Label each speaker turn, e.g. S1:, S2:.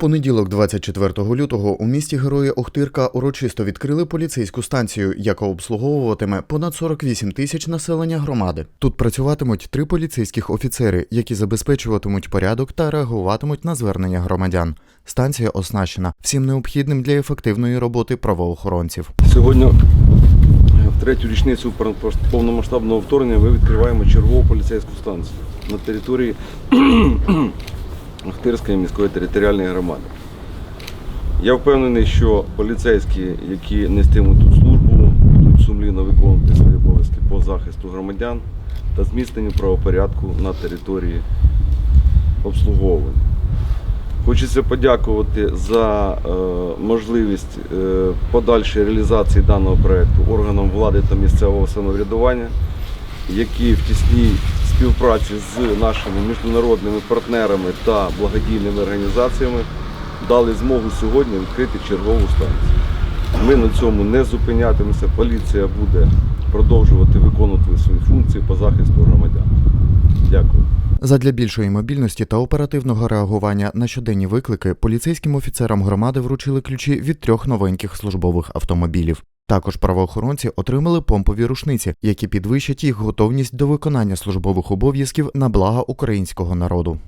S1: понеділок, 24 лютого, у місті Герої Охтирка урочисто відкрили поліцейську станцію, яка обслуговуватиме понад 48 тисяч населення громади. Тут працюватимуть три поліцейських офіцери, які забезпечуватимуть порядок та реагуватимуть на звернення громадян. Станція оснащена всім необхідним для ефективної роботи правоохоронців.
S2: Сьогодні, в третю річницю повномасштабного вторгнення, ми відкриваємо чергову поліцейську станцію на території Охтирської міської територіальної громади. Я впевнений, що поліцейські, які нестимуть тут службу, будуть сумлінно виконувати свої обов'язки по захисту громадян та зміцненню правопорядку на території обслуговування. Хочеться подякувати за е, можливість е, подальшої реалізації даного проєкту органам влади та місцевого самоврядування, які в тісній співпраці з нашими міжнародними партнерами та благодійними організаціями дали змогу сьогодні відкрити чергову станцію. Ми на цьому не зупинятимемося. Поліція буде продовжувати виконувати свої функції по захисту громадян. Дякую.
S1: Задля більшої мобільності та оперативного реагування на щоденні виклики поліцейським офіцерам громади вручили ключі від трьох новеньких службових автомобілів. Також правоохоронці отримали помпові рушниці, які підвищать їх готовність до виконання службових обов'язків на благо українського народу.